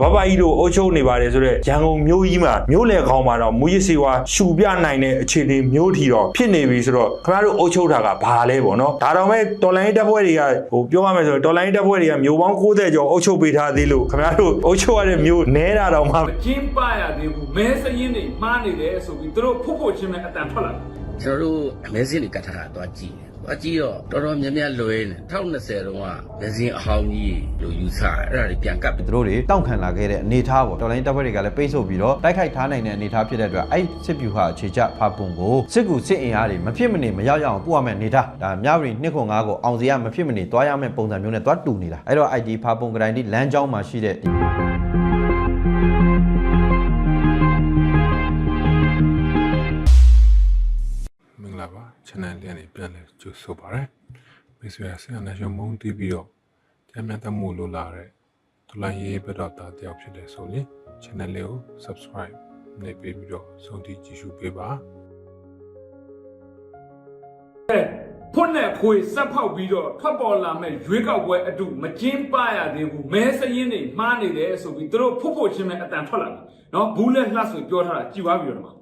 ဘဘကြီးတို့အုပ်ချုပ်နေပါတယ်ဆိုတော့ရန်ကုန်မြို့ကြီးမှာမြို့လေခေါင်းမှာတော့မူရစ်စီဝါရှူပြနိုင်တဲ့အခြေအနေမျိုးထီတော့ဖြစ်နေပြီဆိုတော့ခင်ဗျားတို့အုပ်ချုပ်တာကဘာလဲပေါ့နော်ဒါတော့မဲ့တော်လိုင်းတပ်ဖွဲ့တွေကဟိုပြောရမယ်ဆိုတော့တော်လိုင်းတပ်ဖွဲ့တွေကမျိုးပေါင်း60ကျော်အုပ်ချုပ်ပေးထားသေးလို့ခင်ဗျားတို့အုပ်ချုပ်ရတဲ့မျိုးနဲတာတော့မှမကျင်းပရသေးဘူးမဲစရင်တွေမှားနေတယ်ဆိုပြီးသူတို့ဖုတ်ဖို့ချင်းမဲ့အတန်ထွက်လာတယ်ကျွန်တော်တို့အမဲစင်းတွေကတ်ထားတာသွားကြည့် တယ်။သွားကြည့်တော့တော်တော်များများလွယ်နေ1020တုန်းကမက်ဇင်းအဟောင်းကြီးလို့ယူဆတယ်အဲ့ဒါတွေပြန်ကပ်ပြီးသူတို့တွေတောင့်ခံလာခဲ့တဲ့အနေအထားပေါ့တော်လိုင်းတပ်ဖွဲ့တွေကလည်းပိတ်ဆို့ပြီးတော့တိုက်ခိုက်ထားနိုင်တဲ့အနေအထားဖြစ်တဲ့အတွက်အဲ့စစ်ဗျူဟာအခြေချဖာပုံကိုစစ်ကူစစ်အင်အားတွေမဖြစ်မနေမရောက်ရအောင်ပို့ရမယ့်အနေအထားဒါမြဝတီနှစ်ခွန်ငါးကိုအောင်စီရမဖြစ်မနေတွားရမယ့်ပုံစံမျိုးနဲ့တွားတူနေတာအဲ့တော့ ID ဖာပုံကတိုင်းဒီလမ်းကြောင်းမှာရှိတဲ့ဒီမင်္ဂလာပါ channel လေးကနေပြန်လဲ ကြိုဆိုပါရစေမိတ်ဆွေဆရာနဲ့ရုံမုံတီးပြီးတော့ကြမ်းမြတ်တမှုလိုလာတဲ့ဒလိုင်းရေးဘက်တော့တာတယောက်ဖြစ်တယ်ဆိုရင် channel လေးကို subscribe နဲ့ပေးပြီးတော့စုံတီးကြည့်ရှုပေးပါအဲဖွင့်တဲ့ခွေစက်ဖောက်ပြီးတော့ထွက်ပေါ်လာမဲ့ရွေးကောက်ပွဲအတူမကျင်းပရသေးဘူးမဲစရင်တွေမှားနေတယ်ဆိုပြီးသူတို့ဖုတ်ဖို့ချင်းမဲ့အတန်ထွက်လာတယ်နော်ဘူးလက်လှဆိုပြောထားတာကြည်သွားပြီတော့မှာ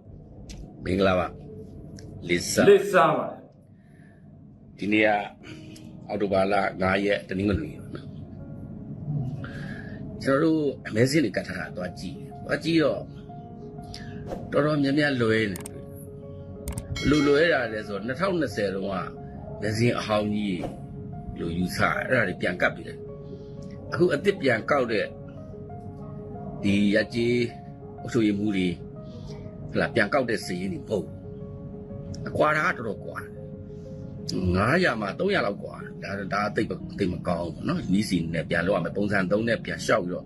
မင်္ဂလာပါလစ်ဆာလစ်စားပါတယ် ဒီနေ့ကအော်တိုဘာလ9ရက်တနင်္ဂနွေပေါ့နော်ကျွန်တော်တို့အမဲစင်းတွေကတ်ထားတာသွားကြည့်တယ်သွားကြည့်တော့တော်တော်များများလွယ်နေလူလွယ်တာလဲဆိုတော့2020တုန်းကမက်ဇင်းအဟောင်းကြီးလို့ယူဆတယ်အဲ့ဒါတွေပြန်ကပ်ပြီးတယ်အခုအစ်စ်ပြန်ကောက်တဲ့ဒီရကြီးအုပ်ချုပ်ရေးမှုတွေဟလာပြန်ကောက်တဲ့စည်ရင်းတွေပုံအကွာတာကတော်တော်ကွာတယ် 900မှာ300လောက်ကွာဒါဒါတိတ်တိတ်မကောင်းဘူးเนาะနီးစီနဲ့ပြန်လောက်ရမယ်ပုံစံ3နဲ့ပြန်လျှောက်ပြီးတော့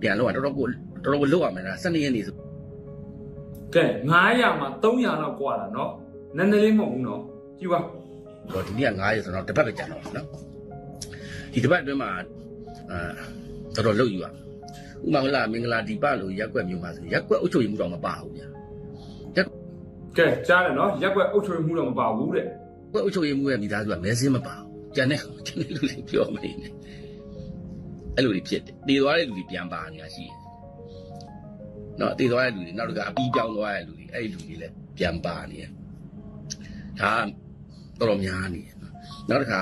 ပြန်လောက်ရတော်တော်ကိုတော်တော်ကိုလောက်ရမယ်ဒါ12ရက်နေဆို ကဲ900မှာ300လောက်กว่าတာနော်နည်းနည်းလေးမဟုတ်ဘူးနော်ကြည်ပါ တော့ဒီနေ့က9ရက်ဆိုတော့တစ်ပတ်ပဲကြာတော့เนาะဒီတစ်ပတ်အတွင်းမှာအာတော်တော်လောက်ယူရဥမာဟလာမင်္ဂလာဒီပလို့ရက်ွက်မျိုးပါဆိုရက်ွက်အုပ်ချုပ်ရေးမှုတော့မပါဘူးဗျာ ကဲကြားတယ်နော်ရက်ွက်အုပ်ချုပ်မှုတော့မပါဘူးတဲ့ ဘယ်အုပ်ချုပ်ရေးမှုရဲ့မိသားစုကမဲစင်းမပါဘူးကျန်တဲ့ကျန်တဲ့လူတွေပြောမနေနဲ့အဲ့လိုတွေဖြစ်တယ်တည်သွားတဲ့လူတွေပြန်ပါနေတာရှိတယ်နော်တည်သွားတဲ့လူတွေနောက်တစ်ခါအပြီးပြောင်းသွားတဲ့လူတွေအဲ့ဒီလူတွေလည်းပြန်ပါနေတယ်ဒါကတော်တော်များနေတယ်နော်နောက်တစ်ခါ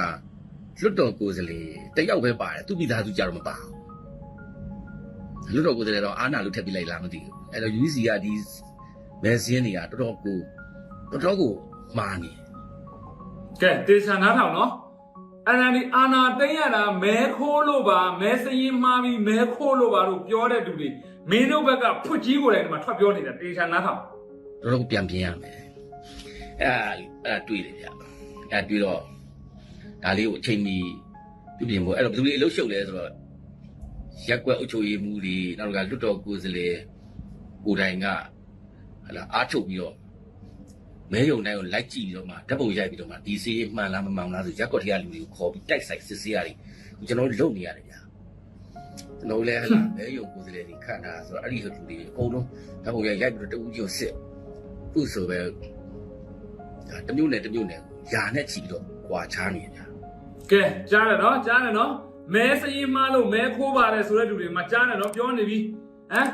လွတ်တော်ကိုယ်စလေတယောက်ပဲပါတယ်သူ့မိသားစုကြတော့မပါဘူးလွတ်တော်ကိုယ်စလေတော့အာနာလို့ထပ်ပြလိုက်လားမသိဘူးအဲ့တော့ UC ကဒီမဲစင်းတွေကတော်တော်ကိုတော်တော်ကိုမာနေတယ် ကဲတေချာနားထောင်နော်အန်အန်ဒီအာနာသိမ့်ရတာမဲခိုးလို့ပါမဲစရင်မှားပြီးမဲခိုးလို့ပါလို့ပြောတဲ့သူတွေမင်းတို့ဘက်ကဖွတ်ကြီးကိုယ်တိုင်ဒီမှာထွက်ပြောနေတာတေချာနားထောင်တော်တော်ပြန်ပြင်ရမယ်အဲ့ဒါအဲ့ဒါတွေ့တယ်ဗျအဲ့ဒါတွေ့တော့ဒါလေးကိုအချိန်မီပြုပြင်ဖို့အဲ့တော့ဘယ်သူတွေအလုပ်ရှုပ်လဲဆိုတော့ရက်ကွက်အုပ်ချုပ်ရေးမှုတွေနောက်တစ်ခါလွတ်တော်ကိုယ်စားလှယ်ကိုယ်တိုင်ကဟလာအားထုတ်ပြီးတော့ မဲယုံတိုင်းကိုလိုက်ကြည့်ပြီးတော့မှဓာတ်ပုံရိုက်ပြီးတော့မှဒီစီးမှန်လားမမှန်လားဆိုရက်ကွက်ထရလူတွေကိုခေါ်ပြီးတိုက်ဆိုင်စစ်ဆေးရတယ်ကျွန်တော်တို့လုပ်နေရတယ်ဗျာကျွန်တော်တို့လည်းဟလာမဲယုံကိုယ်စားလှယ်တွေခန့်တာဆိုတော့အဲ့ဒီလူတွေအကုန်လုံးဓာတ်ပုံရိုက်ရိုက်ပြီးတော့တဦးကြီးကိုစစ်ခုဆိုပဲဒါတစ်မျိုးနဲ့တစ်မျိုးနဲ့ယာနဲ့ချီပြီးတော့ကြွာချားနေကြကဲကြားတယ်နော်ကြားတယ်နော်မဲစရင်မှားလို့မဲခိုးပါတယ်ဆိုတဲ့သူတွေမှာကြားတယ်နော်ပြောနေပြီဟမ်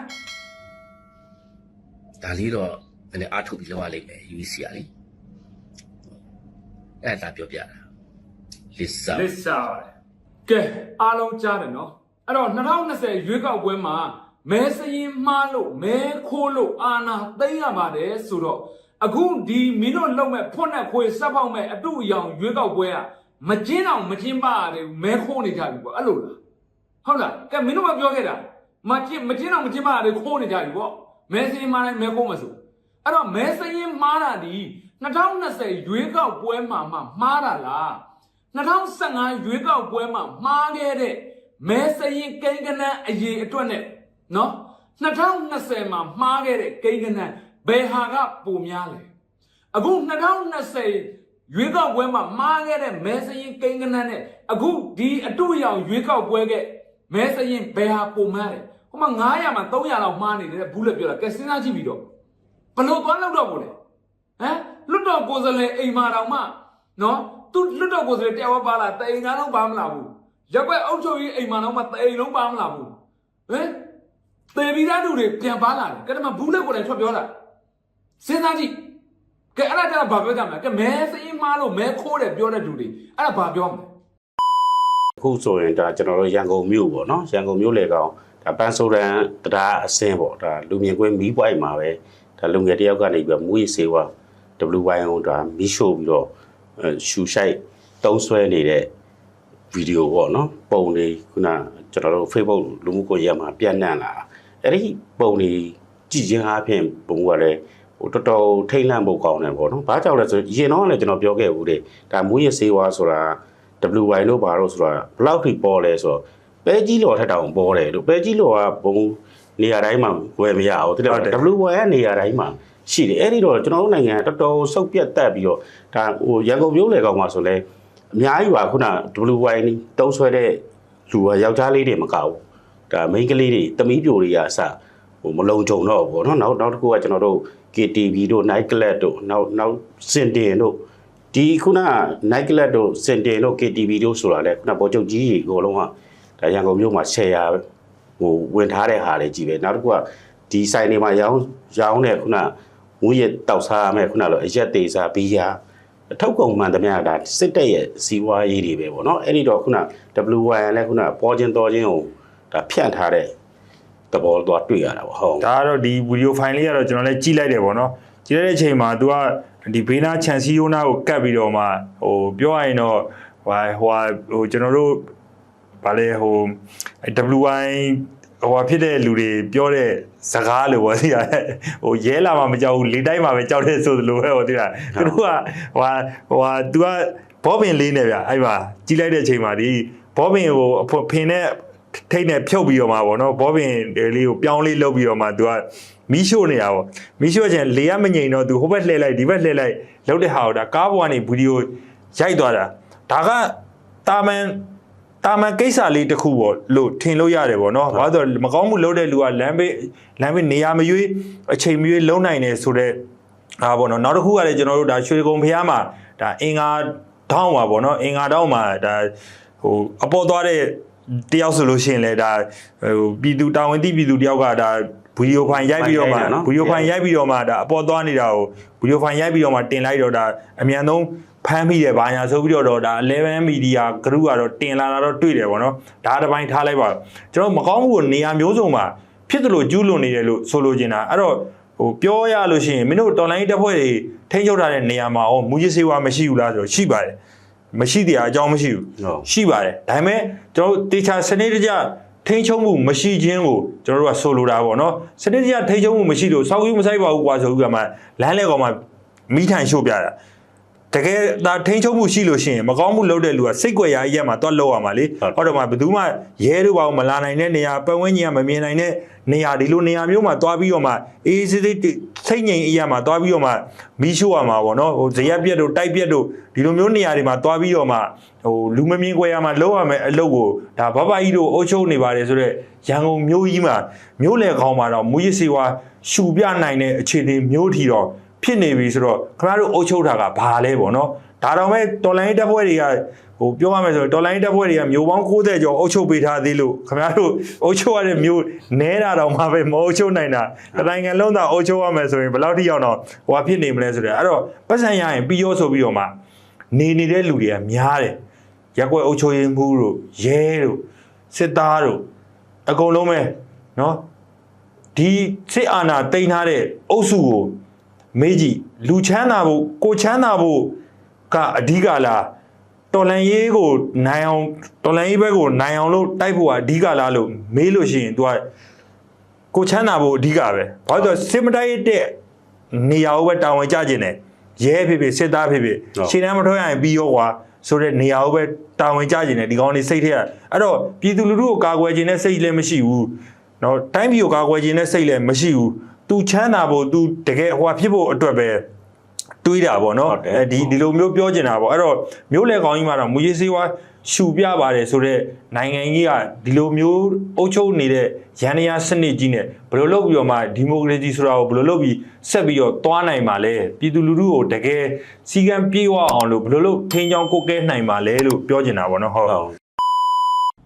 ဒါလေးတော့ နည်းနည်းအားထုတ်ပြီးလောက်ရလိမ့်မယ် UEC ကလေအဲ့ဒါပြောပြတာလစ်စာလစ်စားပါတယ်ကဲအားလုံးကြားတယ်နော်အဲ့တော့2020ရွေးကောက်ပွဲမှာမဲစရင်မှားလို့မဲခိုးလို့အာနာသိမ့်ရပါတယ်ဆိုတော့အခုဒီမင်းတို့လုံမဲ့ဖွင့်တဲ့ခွေစက်ပေါက်မဲ့အတူအယောင်ရွေးကောက်ပွဲကမကျင်းအောင်မကျင်းပါရဘူးမဲခိုးနေကြပြီပေါ့အဲ့လိုလားဟုတ်လားကဲမင်းတို့ကပြောခဲ့တာမကျင်းမကျင်းအောင်မကျင်းပါရဘူးခိုးနေကြပြီပေါ့မဲစရင်မှားလိုက်မဲခိုးမဆို အဲ့တော့မဲစရင်မှားတာဒီ2020ရွေးကောက်ပွဲမှာမှမှားတာလား2015ရွေးကောက်ပွဲမှာမှားခဲ့တဲ့မဲစရင်ကိန်းကနန်းအရေးအတွက်နဲ့နော်2020မှာမှားခဲ့တဲ့ကိန်းကနန်းဘယ်ဟာကပိုများလဲအခု2020ရွေးကောက်ပွဲမှာမှားခဲ့တဲ့မဲစရင်ကိန်းကနန်းနဲ့အခုဒီအတူအယောင်ရွေးကောက်ပွဲကမဲစရင်ဘယ်ဟာပိုများလဲဟိုမှာ900မှာ300လောက်မှားနေတယ်ဘူးလည်းပြောတာကဲစဉ်းစားကြည့်ပြီးတော့ ဘလို့သွားလောက်တော့ဘူးလေဟမ်လွတ်တော်ကိုယ်စားလှယ်အိမ်မာတော်မှနော်သူလွတ်တော်ကိုယ်စားလှယ်တယောက်ပါလာတအိမ်သားလုံးပါမလာဘူးရက်ွက်အုပ်ချုပ်ရေးအိမ်မာတော်မှတအိမ်လုံးပါမလာဘူးဟမ်မိသားစုတွေပြန်ပါလာတယ်ကဲဒီမှာဘူးလက်ကိုယ်တိုင်ထွက်ပြောလာစဉ်းစားကြည့်ကဲအဲ့ဒါကျတော့ဘာပြောကြမလဲကဲမဲစင်းမားလို့မဲခိုးတယ်ပြောတဲ့လူတွေအဲ့ဒါဘာပြောမလဲအခုဆိုရင်ဒါကျွန်တော်တို့ရန်ကုန်မြို့ပေါ့နော်ရန်ကုန်မြို့လေကောင်ဒါပန်းဆိုရန်တရားအစင်းပေါ့ဒါလူမြင်ကွင်းမီးပွိုင်မှာပဲ ဒါလူငယ်တယောက်ကနေပြီးတော့မူရစေဝါ WY ဟိုဒါမီးရှို့ပြီးတော့အဲရှူဆိုင်တုံးဆွဲနေတဲ့ဗီဒီယိုပေါ့နော်ပုံတွေခုနကျွန်တော်တို့ Facebook လူမှုကွန်ရက်မှာပြန့်နှံ့လာတာအဲ့ဒီပုံတွေကြည့်ခြင်းအပြင်ပုံကလည်းဟိုတော်တော်ထိတ်လန့်ဖို့ကောင်းတယ်ပေါ့နော်ဘာကြောင့်လဲဆိုရင်ရင်တော့လည်းကျွန်တော်ပြောခဲ့ဘူးတဲ့ဒါမူရစေဝါဆိုတာ WY လို့ပါတော့ဆိုတာဘယ်လောက်ထိပေါ်လဲဆိုတော့ပဲကြီးလော်ထက်တောင်ပေါ်တယ်လို့ပဲကြီးလော်ကဘုံ နေရာတိုင်းမှာဝယ်မရဘူးတိတယ် WY ကနေရာတိုင်းမှာရှိတယ်အဲ့ဒီတော့ကျွန်တော်တို့နိုင်ငံတော်တော်ဆုတ်ပြတ်တက်ပြီးတော့ဒါဟိုရန်ကုန်မြို့လေကောင်မှာဆိုလဲအများကြီးပါခုန WY နီးတုံးဆွဲတဲ့လူကယောက်ျားလေးတွေမကဘူးဒါမိန်းကလေးတွေတမီးပြိုတွေကအစဟိုမလုံကြုံတော့ဘူးပေါ့နော်နောက်နောက်တစ်ခုကကျွန်တော်တို့ KTV တို့ Night Club တို့နောက်နောက်စင်တင်တို့ဒီခုန night club တို့စင်တင်တို့ KTV တို့ဆိုတာလေခုနပေါ်ချုပ်ကြီးကြီးအကုန်လုံးကဒါရန်ကုန်မြို့မှာရှယ်ယာ ဟိုဝင်ထားတဲ့ဟာတွေကြီးပဲနောက်တစ်ခုကဒီဆိုင်တွေမှာရောင်းရောင်းတဲ့ခုနငွေရတောက်စားရမယ်ခုနလိုအရက်သေးစားဘီယာအထောက်ကုံမှန်သမျှဒါစစ်တက်ရဲ့စီးပွားရေးတွေပဲပေါ့နော်အဲ့ဒီတော့ခုန WY လည်းခုနပေါ်ချင်းတော်ချင်းကိုဒါဖြန့်ထားတဲ့သဘောတော့တွေ့ရတာပေါ့ဟုတ်ဒါကတော့ဒီဗီဒီယိုဖိုင်လေးကတော့ကျွန်တော်လည်းကြည့်လိုက်တယ်ပေါ့နော်ကြည့်လိုက်တဲ့အချိန်မှာ तू ကဒီဘေးနာချန်စီယိုနာကိုကတ်ပြီးတော့မှဟိုပြောရရင်တော့ဟိုဟိုဟိုကျွန်တော်တို့ ဗာလေဟို WY ဟိုဟာဖြစ်တဲ့လူတွေပြောတဲ့စကားလို့ပေါ့သိရတယ်ဟိုရဲလာမှမကြောက်ဘူးလေတိုက်မှပဲကြောက်တဲ့ဆိုလိုပဲဟိုသိရသူတို့ကဟိုဟာဟိုဟာ तू ကဘောပင်လေးနဲ့ဗျအဲ့ပါကြီးလိုက်တဲ့အချိန်မှာဒီဘောပင်ကိုအဖွဖင်နဲ့ထိတ်နဲ့ဖြုတ်ပြီးတော့မှပေါ့နော်ဘောပင်လေးကိုပြောင်းလေးလုပ်ပြီးတော့မှ तू ကမီးရှို့နေတာပေါ့မီးရှို့ခြင်းလေရမငိန်တော့ तू ဟိုဘက်လှည့်လိုက်ဒီဘက်လှည့်လိုက်လုပ်တဲ့ဟာကိုဒါကားပေါ်ကနေဗီဒီယိုရိုက်သွားတာဒါကတာမန် တာမန်ကိစ္စလေးတစ်ခုပေါ့လို့ထင်လို့ရတယ်ပေါ့နော်ဘာလို့လဲဆိုတော့မကောင်းမှုလုပ်တဲ့လူကလမ်းဘေးလမ်းဘေးနေရာမရွေးအချိန်မရွေးလုံနိုင်တယ်ဆိုတော့ဟာပေါ့နော်နောက်တစ်ခုကလည်းကျွန်တော်တို့ဒါရွှေကုံဖျားမှာဒါအင်္ဂါထောင်းပါပေါ့နော်အင်္ဂါထောင်းမှာဒါဟိုအပေါ်သွားတဲ့တယောက်ဆိုလို့ရှိရင်လည်းဒါဟိုပြည်သူတာဝန်သိပြည်သူတယောက်ကဒါဗီဒီယိုဖိုင်ရိုက်ပြီးတော့မှဗီဒီယိုဖိုင်ရိုက်ပြီးတော့မှဒါအပေါ်သွားနေတာကိုဗီဒီယိုဖိုင်ရိုက်ပြီးတော့မှတင်လိုက်တော့ဒါအမြန်ဆုံး ဖမ်းမိတယ်ဘာညာဆိုပြီးတော့ဒါ11 media group ကတော့တင်လာတာတော့တွေ့တယ်ပေါ့နော်ဒါတစ်ပိုင်းထားလိုက်ပါကျွန်တော်မကောင်းမှုကိုနေရာမျိုးစုံမှာဖြစ်တယ်လို့ကျူးလွန်နေတယ်လို့ဆိုလိုချင်တာအဲ့တော့ဟိုပြောရလို့ရှိရင်မင်းတို့တော်လိုင်းတက်ဖွဲ့တွေထိန်းချုပ်ထားတဲ့နေရာမှာဟောမူကြီးစေဝါမရှိဘူးလားဆိုတော့ရှိပါတယ်မရှိတရားအကြောင်းမရှိဘူးဟုတ်ရှိပါတယ်ဒါပေမဲ့ကျွန်တော်တို့တေချာစနစ်တကျထိန်းချုပ်မှုမရှိခြင်းကိုကျွန်တော်တို့ကဆိုလိုတာပေါ့နော်စနစ်တကျထိန်းချုပ်မှုမရှိလို့စောက်ယူမဆိုင်ပါဘူးကွာဆိုပြီးကမှလမ်းလဲကောင်မှမိထိုင်ရှို့ပြတာ တကယ်ဒါထိန်းချုပ်မှုရှိလို့ရှိရင်မကောင်းမှုလုပ်တဲ့လူကစိတ်ကြွယ်ရာအရက်မှာတော့လောက်ရမှာလေဟုတ်တယ်မှာဘယ်သူမှရဲတို့ပါမလာနိုင်တဲ့နေရာပတ်ဝန်းကျင်ကမမြင်နိုင်တဲ့နေရာဒီလိုနေရာမျိုးမှာတွားပြီးတော့မှအေးအေးဆေးဆေးစိတ်ငြိမ်အရက်မှာတွားပြီးတော့မှမီးရှို့ရမှာပေါ့နော်ဟိုဇရက်ပြက်တို့တိုက်ပြက်တို့ဒီလိုမျိုးနေရာတွေမှာတွားပြီးတော့မှဟိုလူမမြင်ကြွယ်ရာမှာလောက်ရမယ်အလုပ်ကိုဒါဘဘကြီးတို့အုပ်ချုပ်နေပါတယ်ဆိုတော့ရန်ကုန်မြို့ကြီးမှာမြို့လေခေါင်းမှာတော့မူရစီဝါရှူပြနိုင်တဲ့အခြေအနေမျိုးထီတော့ ဖြစ်နေပြီဆိုတော့ခင်ဗျားတို့အုပ်ချုပ်တာကဘာလဲပေါ့နော်ဒါတော့မဲ့တော်လိုင်းတပ်ဖွဲ့တွေကဟိုပြောရမယ်ဆိုတော့တော်လိုင်းတပ်ဖွဲ့တွေကမျိုးပေါင်း90ကျော်အုပ်ချုပ်ပေးထားသေးလို့ခင်ဗျားတို့အုပ်ချုပ်ရတဲ့မျိုးနဲတာတော့မှပဲမအုပ်ချုပ်နိုင်တာတနိုင်ငံလုံးသာအုပ်ချုပ်ရမယ်ဆိုရင်ဘယ်လောက်ထိရောက်တော့ဟိုဖြစ်နေမလဲဆိုတော့အဲ့တော့ပတ်စံရရင်ပြီးရောဆိုပြီးတော့မှနေနေတဲ့လူတွေကများတယ်ရက်ွက်အုပ်ချုပ်ရေးမှုတို့ရဲတို့စစ်သားတို့အကုန်လုံးပဲเนาะဒီစစ်အာဏာတိန်ထားတဲ့အုပ်စုကို မေးကြည့်လူချမ်းသာဖို့ကိုချမ်းသာဖို့ကအဓိကလားတော်လန်ရေးကိုနိုင်အောင်တော်လန်ရေးဘက်ကိုနိုင်အောင်လို့တိုက်ဖို့ကအဓိကလားလို့မေးလို့ရှိရင် तू ကကိုချမ်းသာဖို့အဓိကပဲဘာလို့လဲဆိုတော့စစ်မတိုက်တဲ့နေရာကိုပဲတာဝန်ကျကျင်တယ်ရဲဖြစ်ဖြစ်စစ်သားဖြစ်ဖြစ် ဟုတ် ရှင်းတမ်းမထွက်ရရင်ပြီးရောကွာဆိုတဲ့နေရာကိုပဲတာဝန်ကျကျင်တယ်ဒီကောင်းလေးစိတ်ထက်အဲ့တော့ပြည်သူလူထုကိုကာကွယ်ခြင်းနဲ့စိတ်လည်းမရှိဘူးเนาะတိုင်းပြည်ကိုကာကွယ်ခြင်းနဲ့စိတ်လည်းမရှိဘူး तू ချမ်းသာဖို့ तू တကယ်ဟိုဟာဖြစ်ဖို့အတွက်ပဲတွေးတာပေါ့နော်ဟုတ်တယ်အဲဒီဒီလိုမျိုးပြောချင်တာပေါ့အဲ့တော့မျိုးလေကောင်းကြီးမှာတော့မူရေးစေးဝါရှူပြပါတယ်ဆိုတော့နိုင်ငံကြီးကဒီလိုမျိုးအုပ်ချုပ်နေတဲ့ရန်ရာစနစ်ကြီးနဲ့ဘယ်လိုလုပ်ပြီးတော့မှဒီမိုကရေစီဆိုတာကိုဘယ်လိုလုပ်ပြီးဆက်ပြီးတော့တွားနိုင်ပါလဲပြည်သူလူထုကိုတကယ်စီကံပြေဝအောင်လို့ဘယ်လိုလုပ်ထင်းချောင်းကိုကဲနိုင်ပါလဲလို့ပြောချင်တာပေါ့နော်ဟုတ်ဟုတ်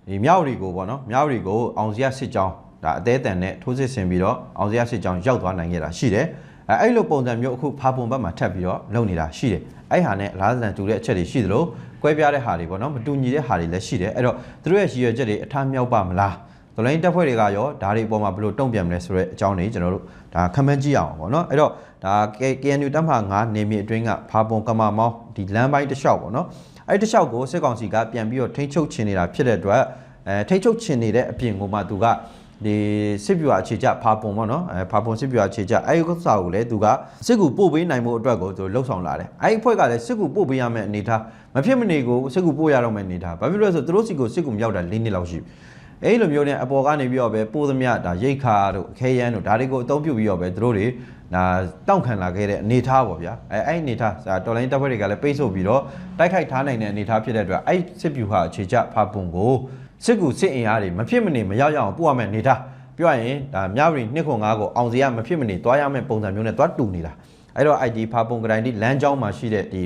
ဒီမြောက်ရီကိုပေါ့နော်မြောက်ရီကိုအောင်စရစစ်ကြောင်း ဒါအသေးအတန်နဲ့ထိုးစစ်ဆင်ပြီးတော့အောင်စရာစစ်ကြောင်းရောက်သွားနိုင်ခဲ့တာရှိတယ်အဲအဲ့လိုပုံစံမျိုးအခုဖာပုံဘက်မှာထပ်ပြီးတော့လုပ်နေတာရှိတယ်အဲ့ဟာနဲ့လားစံတူတဲ့အချက်တွေရှိသလိုကွဲပြားတဲ့ဟာတွေပေါ့နော်မတူညီတဲ့ဟာတွေလည်းရှိတယ်အဲ့တော့သူတို့ရဲ့ရည်ရွယ်ချက်တွေအထားမြောက်ပါမလားဒလိုင်းတက်ဖွဲ့တွေကရောဒါတွေအပေါ်မှာဘယ်လိုတုံ့ပြန်မလဲဆိုတဲ့အကြောင်းတွေကျွန်တော်တို့ဒါခမန်းကြည့်အောင်ပေါ့နော်အဲ့တော့ဒါ KNU တပ်မဟာ9နေမြေအတွင်းကဖာပုံကမာမောင်းဒီလမ်းပိုင်းတစ်လျှောက်ပေါ့နော်အဲ့တစ်လျှောက်ကိုစစ်ကောင်စီကပြန်ပြီးတော့ထိန်းချုပ်ချင်နေတာဖြစ်တဲ့အတွက်အဲထိန်းချုပ်ချင်နေတဲ့အပြင်ကိုမှသူက ဒီစစ်ပြူအခြေချဖာပုံပေါ့နော်အဲဖာပုံစစ်ပြူအခြေချအဲ့ဒီဥစ္စာကိုလည်းသူကစစ်ကူပို့ပေးနိုင်မှုအတွက်ကိုသူလှုပ်ဆောင်လာတယ်အဲ့ဒီအဖွဲ့ကလည်းစစ်ကူပို့ပေးရမယ့်အနေထားမဖြစ်မနေကိုစစ်ကူပို့ရတော့မယ့်အနေထားဘာဖြစ်လို့လဲဆိုသူတို့စီကိုစစ်ကူမရောက်တာ၄နှစ်လောက်ရှိပြီအဲ့လိုမျိုးနဲ့အပေါ်ကနေပြီးတော့ပဲပိုးသမျှဒါရိတ်ခါတို့အခဲရန်တို့ဒါတွေကိုအသုံးပြုပြီးတော့ပဲသူတို့တွေဒါတောင့်ခံလာခဲ့တဲ့အနေထားပေါ့ဗျာအဲအဲ့အနေထားဒါတော်လိုင်းတပ်ဖွဲ့တွေကလည်းပိတ်ဆို့ပြီးတော့တိုက်ခိုက်ထားနိုင်တဲ့အနေထားဖြစ်တဲ့အတွက်အဲ့စစ်ပြူဟာအခြေချဖာပုံကို စစ်ကူစစ်အင်အားတွေမဖြစ်မနေမရောက်ရအောင်ပို့ရမယ့်အနေထားပြောရရင်ဒါမြဝတီနှစ်ခွန်၅ကိုအောင်စရမဖြစ်မနေတွားရမယ့်ပုံစံမျိုးနဲ့တွားတူနေတာအဲ့တော့ ID ဖာပုံကတိုင်းဒီလမ်းကြောင်းမှာရှိတဲ့ဒီ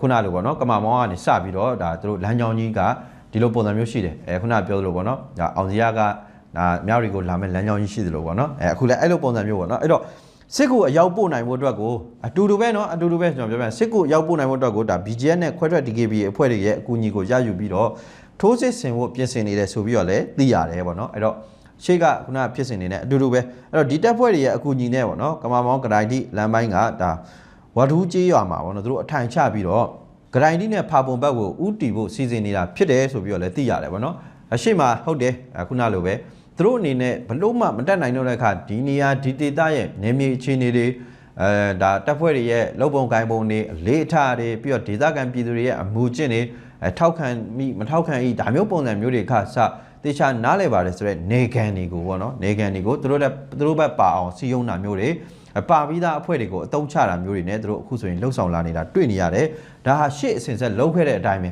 ခုနလိုပေါ့နော်ကမာမောင်းကနေစပြီးတော့ဒါသူတို့လမ်းကြောင်းကြီးကဒီလိုပုံစံမျိုးရှိတယ်အဲခုနပြောသလိုပေါ့နော်ဒါအောင်စရကဒါမြောက်ရီကိုလာမဲ့လမ်းကြောင်းကြီးရှိသလိုပေါ့နော်အဲအခုလည်းအဲ့လိုပုံစံမျိုးပေါ့နော်အဲ့တော့စစ်ကူအရောက်ပို့နိုင်ဖို့အတွက်ကိုအတူတူပဲเนาะအတူတူပဲကျွန်တော်ပြောပြစစ်ကူအရောက်ပို့နိုင်ဖို့အတွက်ကိုဒါ BGN နဲ့ခွဲထွက် DKB အဖွဲ့တွေရဲ့အကူအညီကိုရယူပြီးတော့ ထိုးစစ်ဆင်ဖို့ပြင်ဆင်နေတယ်ဆိုပြီးတော့လည်းသိရတယ်ပေါ့နော်အဲ့တော့ရှေ့ကခုနဖြစ်စဉ်နေနဲ့အတူတူပဲအဲ့တော့ဒီတက်ဖွဲ့တွေရဲ့အကူအညီနဲ့ပေါ့နော်ကမာမောင်းကတိုင်တိလမ်းပိုင်းကဒါဝါဒူးကြေးရွာမှာပေါ့နော်သူတို့အထိုင်ချပြီးတော့ဂရိုင်ဒီနဲ့ဖာပုံဘက်ကိုဥတီဖို့စီစဉ်နေတာဖြစ်တယ်ဆိုပြီးတော့လည်းသိရတယ်ဗောနော်အရှိမဟုတ်တယ်အခုနလိုပဲသူတို့အနေနဲ့ဘလို့မှမတက်နိုင်တော့တဲ့အခါဒီနေရာဒီဒေတာရဲ့နေမြေအခြေအနေတွေအဲဒါတပ်ဖွဲ့တွေရဲ့လုံပုံကိုင်ပုံတွေအလေးအထားတွေပြီးတော့ဒေသခံပြည်သူတွေရဲ့အမှုကျင့်တွေအဲ ထောက်ခံမိမထောက်ခံဤဒါမျိုးပုံစံမျိုးတွေခါစတေချာနားလဲပါတယ်ဆိုတော့နေကန်တွေကိုဗောနော်နေကန်တွေကိုသူတို့တဲ့သူတို့ဘက်ပါအောင်စီယုံတာမျိုးတွေပါပြီးသားအဖွဲ့တွေကိုအတုံးချတာမျိုးတွေနဲ့သူတို့အခုဆိုရင်လှုပ်ဆောင်လာနေတာတွေ့နေရတယ်ဒါဟာရှေ့အစဉ်ဆက်လှုပ်ခဲ့တဲ့အတိုင်းပဲ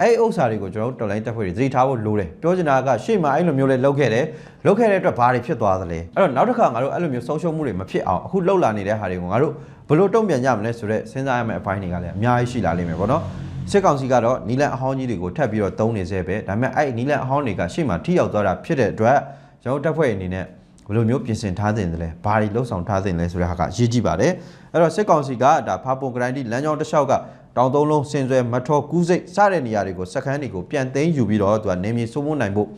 အဲ့ဥစ္စာတွေကိုကျွန်တော်တို့တော်လိုင်းတက်ဖွဲ့တွေသတိထားဖို့လိုတယ်ပြောချင်တာကရှေ့မှာအဲ့လိုမျိုးလေးလှုပ်ခဲ့တယ်လှုပ်ခဲ့တဲ့အတွက်ဘာတွေဖြစ်သွားသလဲအဲ့တော့နောက်တစ်ခါငါတို့အဲ့လိုမျိုးဆုံးရှုံးမှုတွေမဖြစ်အောင်အခုလှုပ်လာနေတဲ့ဟာတွေကိုငါတို့ဘယ်လိုတုံ့ပြန်ကြမလဲဆိုတော့စဉ်းစားရမယ့်အပိုင်းတွေကလည်းအများကြီးရှိလာလိမ့်မယ်ပေါ့နော် စစ်ကောင်စီကတော့နီလန်အဟောင်းကြီးတွေကိုထပ်ပြီးတော့တုံးနေသေးပဲဒါပေမဲ့အဲ့နီလန်အဟောင်းတွေကရှေ့မှာထိရောက်သွားတာဖြစ်တဲ့အတွက်ကျွန်တော်တက်ဖွဲ့အနေနဲ့ဘယ်လိုမျိုးပြင်ဆင်ထားသင့်တယ်လဲဘာတွေလှုပ်ဆောင်ထားသင့်လဲဆိုတဲ့ဟာကအရေးကြီးပါတယ်အဲ့တော့စစ်ကောင်စီကဒါဖာပုံဂရိုင်းဒီလမ်းကြောင်းတစ်လျှောက်ကတောင်သုံးလုံးစင်ဆွဲမထောကူးစိတ်စတဲ့နေရာတွေကိုစခန်းတွေကိုပြန်သိမ်းယူပြီးတော့သူကနေမြေစိုးမိုးနိုင်ဖို့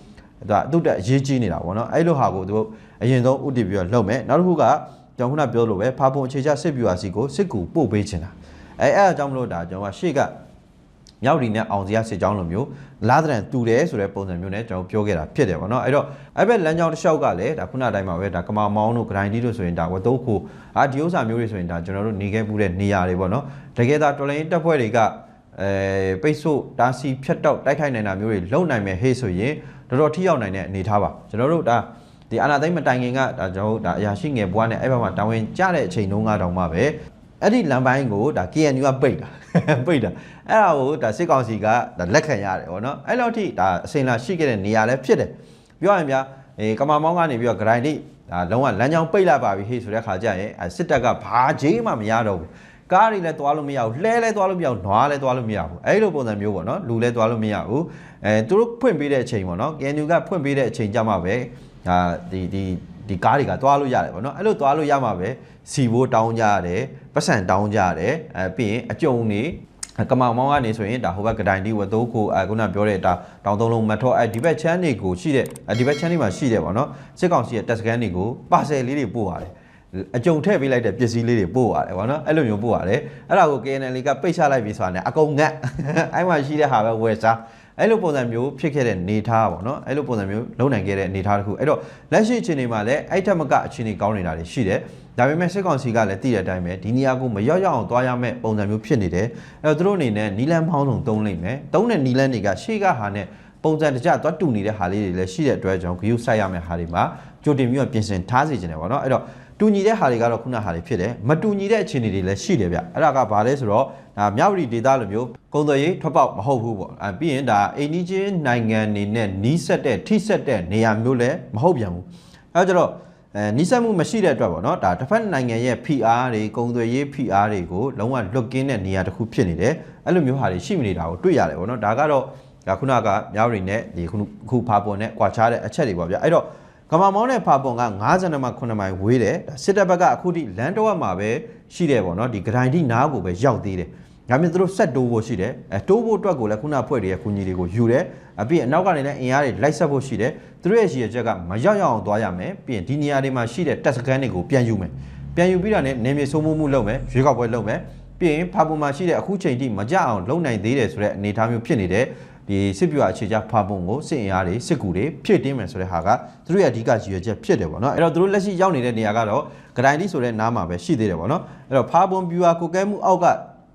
သူကသူ့တက်အရေးကြီးနေတာပေါ့နော်အဲ့လိုဟာကိုသူအရင်ဆုံးဥတည်ပြီးတော့လုပ်မယ်နောက်တစ်ခုကကျွန်တော်ခုနပြောလို့ပဲဖာပုံအခြေချစစ်ပြူအာစီကိုစစ်ကူပို့ပေးချင်တာအဲအဲ့အကြောင်းမလို့ဒါကျွန်တော်ကရှေ့က မြောက်ဒီနဲ့အောင်စရာစစ်ကြောင်းလိုမျိုးလာဒရန်တူတယ်ဆိုတဲ့ပုံစံမျိုးနဲ့ကျွန်တော်ပြောခဲ့တာဖြစ်တယ်ပေါ့နော်အဲ့တော့အဲ့ဘက်လမ်းကြောင်းတစ်လျှောက်ကလည်းဒါခုနတိုင်းမှာပဲဒါကမာမောင်းတို့ဂရိုင်းဒီတို့ဆိုရင်ဒါဝတုတ်ခုအာဒီဥစ္စာမျိုးတွေဆိုရင်ဒါကျွန်တော်တို့နေခဲ့မှုတဲ့နေရာတွေပေါ့နော်တကယ်သာတော်လိုင်းတက်ဖွဲ့တွေကအဲပိတ်ဆို့တားဆီးဖြတ်တောက်တိုက်ခိုက်နိုင်တာမျိုးတွေလုံနိုင်မယ်ဟေးဆိုရင်တော်တော်ထိရောက်နိုင်တဲ့အနေထားပါကျွန်တော်တို့ဒါဒီအာနာသိမ့်မတိုင်ခင်ကဒါကျွန်တော်တို့ဒါအရာရှိငယ်ဘွားနဲ့အဲ့ဘက်မှာတာဝန်ကျတဲ့အချိန်တုန်းကတောင်မှပဲ အဲ့ဒီလမ်းပိုင်းကိုဒါ KNU ကပိတ်တာပိတ်တာအဲ့ဒါကိုဒါစစ်ကောင်စီကဒါလက်ခံရတယ်ဗောနော်အဲ့လောက်ထိဒါအစင်လာရှိခဲ့တဲ့နေရာလည်းဖြစ်တယ်ပြောရရင်ဗျာအေကမာမောင်းကနေပြီးတော့ဂရိုင်လိဒါလုံးဝလမ်းကြောင်းပိတ်လိုက်ပါပြီဟေ့ဆိုတဲ့ခါကျရင်စစ်တပ်ကဘာကြီးမှမရတော့ဘူးကားတွေလည်းသွားလို့မရဘူးလှဲလည်းသွားလို့မရဘူးနွားလည်းသွားလို့မရဘူးအဲ့လိုပုံစံမျိုးပေါ့နော်လူလည်းသွားလို့မရဘူးအဲသူတို့ဖွင့်ပေးတဲ့အချိန်ပေါ့နော် KNU ကဖွင့်ပေးတဲ့အချိန်ကြမှာပဲဒါဒီဒီဒီကားတွေကသွားလို့ရတယ်ပေါ့နော်အဲ့လိုသွားလို့ရမှာပဲစီဘိုးတောင်းကြရတယ် ပတ်စံတောင်းကြရတယ်အဲပြီးရင်အကြုံနေကမောင်မောင်းကနေဆိုရင်ဒါဟိုဘက်ကတိုင်ဒီဝသိုးကိုအဲခုနပြောတဲ့ဒါတောင်သုံးလုံးမထောအဲဒီဘက်ချမ်းတွေကိုရှိတဲ့ဒီဘက်ချမ်းတွေမှာရှိတယ်ပေါ့နော်စစ်ကောင်စီရဲ့တက်စကန်တွေကိုပါဆယ်လေးတွေပို့ရတယ် အကြုံထည့်ပေးလိုက်တဲ့ပစ္စည်းလေးတွေပို့ရတယ်ဗောနော်အဲ့လိုမျိုးပို့ရတယ်အဲ့ဒါကို KNL ကပိတ်ချလိုက်ပြီဆိုတာ ਨੇ အကုန်ငတ်အဲ့မှာရှိတဲ့ဟာပဲဝယ်စားအဲ့လိုပုံစံမျိုးဖြစ်ခဲ့တဲ့နေသားပေါ့နော်အဲ့လိုပုံစံမျိုးလုံနိုင်ခဲ့တဲ့နေသားတစ်ခုအဲ့တော့လက်ရှိအခြေအနေမှာလည်းအဲ့ထက်မကအခြေအနေကောင်းနေတာတွေရှိတယ်ဒါပေမဲ့စစ်ကောင်စီကလည်းသိတဲ့အတိုင်းပဲဒီနေရာကိုမရောက်ရောက်အောင်သွားရမယ့်ပုံစံမျိုးဖြစ်နေတယ်အဲ့တော့သူတို့အနေနဲ့နီလန်ဖောင်းဆောင်သုံးလိုက်မယ်သုံးတဲ့နီလန်တွေကရှေ့ကဟာနဲ့ပုံစံတကျသွားတူနေတဲ့ဟာလေးတွေလည်းရှိတဲ့အတွက်ကြောင့်ဂရုစိုက်ရမယ့်ဟာတွေမှာကြိုတင်ပြီးတော့ပြင်ဆင်ထားစီခြင်းတယ်ပေါ့နော်အဲ့တော့ တူညီတဲ့ဟာတွေကတော့ခုနဟာတွေဖြစ်တယ်မတူညီတဲ့အခြေအနေတွေလည်းရှိတယ်ဗျအဲ့ဒါကဘာလဲဆိုတော့ဒါမြောက်ရီဒေတာလိုမျိုးကုံသွယ်ရေးထွက်ပေါက်မဟုတ်ဘူးပေါ့အဲပြီးရင်ဒါအိန္ဒိချင်းနိုင်ငံနေနဲ့နီးစက်တဲ့ထိစက်တဲ့နေရာမျိုးလည်းမဟုတ်ပြန်ဘူးအဲကြတော့အဲနီးစက်မှုမရှိတဲ့အတွက်ပေါ့နော်ဒါတစ်ဖက်နိုင်ငံရဲ့ PR တွေကုံသွယ်ရေး PR တွေကိုလုံးဝလွတ်ကင်းတဲ့နေရာတစ်ခုဖြစ်နေတယ်အဲ့လိုမျိုးဟာတွေရှိမနေတာကိုတွေ့ရတယ်ပေါ့နော်ဒါကတော့ဒါခုနကမြောက်ရီနဲ့ဒီခုခုဖာပေါ်နဲ့ကွာခြားတဲ့အချက်တွေပေါ့ဗျအဲ့တော့ ကမာမောင်းနဲ့ဖာပွန်က90မှ9မိုင်ဝေးတယ်ဒါစစ်တပ်ဘက်ကအခုထိလမ်းတော့မှာပဲရှိတယ်ပေါ့နော်ဒီဂရိုင်းတီနားကိုပဲရောက်သေးတယ်ဒါမြင်သူတို့ဆက်တိုးဖို့ရှိတယ်အဲတိုးဖို့အတွက်ကိုလည်းခုနဖွဲ့တွေရဲ့ခုညီတွေကိုယူတယ်အပြင်အနောက်ကနေလည်းအင်အားတွေလိုက်ဆက်ဖို့ရှိတယ်သူတို့ရဲ့ရှီရချက်ကမရောက်ရောက်အောင်သွားရမယ်ပြီးရင်ဒီနေရာတွေမှာရှိတဲ့တက်စကန်တွေကိုပြန်ယူမယ်ပြန်ယူပြီးတော့လည်းနေမြေဆိုးမှုမှုလုပ်မယ်ရွေးကောက်ပွဲလုပ်မယ်ပြီးရင်ဖာပွန်မှာရှိတဲ့အခုချိန်ထိမကြအောင်လုံနိုင်သေးတယ်ဆိုတဲ့အနေအထားမျိုးဖြစ်နေတဲ့ ဒီစစ်ပြူအခြေချဖာပွန်ကိုစစ်အင်အားတွေစစ်ကူတွေဖြည့်တင်းမယ်ဆိုတဲ့ဟာကသူတို့ရဲ့အဓိကရည်ရွယ်ချက်ဖြစ်တယ်ပေါ့နော်အဲ့တော့သူတို့လက်ရှိရောက်နေတဲ့နေရာကတော့ဂရိုင်းတီဆိုတဲ့နားမှာပဲရှိသေးတယ်ပေါ့နော်အဲ့တော့ဖာပွန်ပြူဟာကိုကဲမှုအောက်က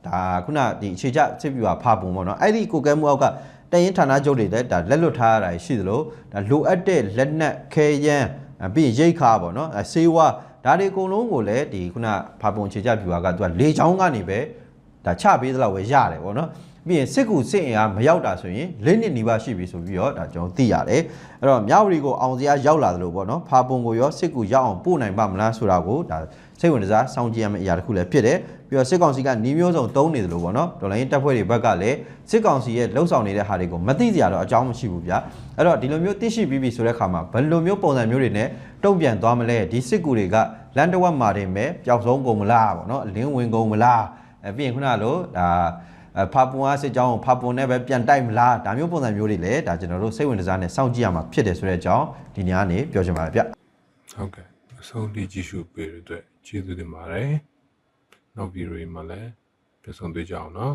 ဒါခုနဒီအခြေချစစ်ပြူဟာဖာပွန်ပေါ့နော်အဲ့ဒီကိုကဲမှုအောက်ကတရင်ဌာနချုပ်တွေလည်းဒါလက်လွတ်ထားရတာရှိသလိုဒါလိုအပ်တဲ့လက်နက်ခဲယမ်းအပြီးရိတ်ခါပေါ့နော်အဲဆေးဝါးဒါတွေအကုန်လုံးကိုလည်းဒီခုနဖာပွန်အခြေချပြူဟာကသူကလေချောင်းကနေပဲဒါချပေးသလောက်ပဲရတယ်ပေါ့နော် ပြီးရင်စစ်ကူစစ်အင်အားမရောက်တာဆိုရင်လေးနှစ်နီးပါးရှိပြီဆိုပြီးတော့ဒါကျွန်တော်သိရတယ်အဲ့တော့မြောက်ရီကိုအောင်စရာရောက်လာတယ်လို့ပေါ့နော်ဖာပွန်ကိုရောစစ်ကူရောက်အောင်ပို့နိုင်ပါမလားဆိုတာကိုဒါစိတ်ဝင်စားစောင့်ကြည့်ရမယ့်အရာတစ်ခုလည်းဖြစ်တယ်ပြီးတော့စစ်ကောင်စီကနှီးမျိုးစုံတုံးနေတယ်လို့ပေါ့နော်ဒေါ်လာရင်းတပ်ဖွဲ့တွေဘက်ကလည်းစစ်ကောင်စီရဲ့လှုပ်ဆောင်နေတဲ့ဟာတွေကိုမသိကြတော့အကြောင်းမရှိဘူးဗျာအဲ့တော့ဒီလိုမျိုးသိရှိပြီးပြီဆိုတဲ့ခါမှာဘယ်လိုမျိုးပုံစံမျိုးတွေနဲ့တုံ့ပြန်သွားမလဲဒီစစ်ကူတွေကလန်တဝက်မာတင်ပဲပျောက်ဆုံးကုန်မလားပေါ့နော်အလင်းဝင်ကုန်မလားအဲပြီးရင်ခုနကလိုဒါအဲ ဖာပွန်အားစစ်ကြောင်းကိုဖာပွန်နဲ့ပဲပြန်တိုက်မလားဒါမျိုးပုံစံမျိုးတွေလည်းဒါကျွန်တော်တို့စိတ်ဝင်စားနဲ့စောင့်ကြည့်ရမှာဖြစ်တယ်ဆိုတဲ့အကြောင်းဒီညကနေပြောချင်ပါတယ်ဗျဟုတ်ကဲ့အဆုံးထိကြည့်ရှုပေးတဲ့အတွက်ကျေးဇူးတင်ပါတယ်နောက်ဗီဒီယိုမှာလည်းပြန်ဆောင်တွေ့ကြအောင်နော်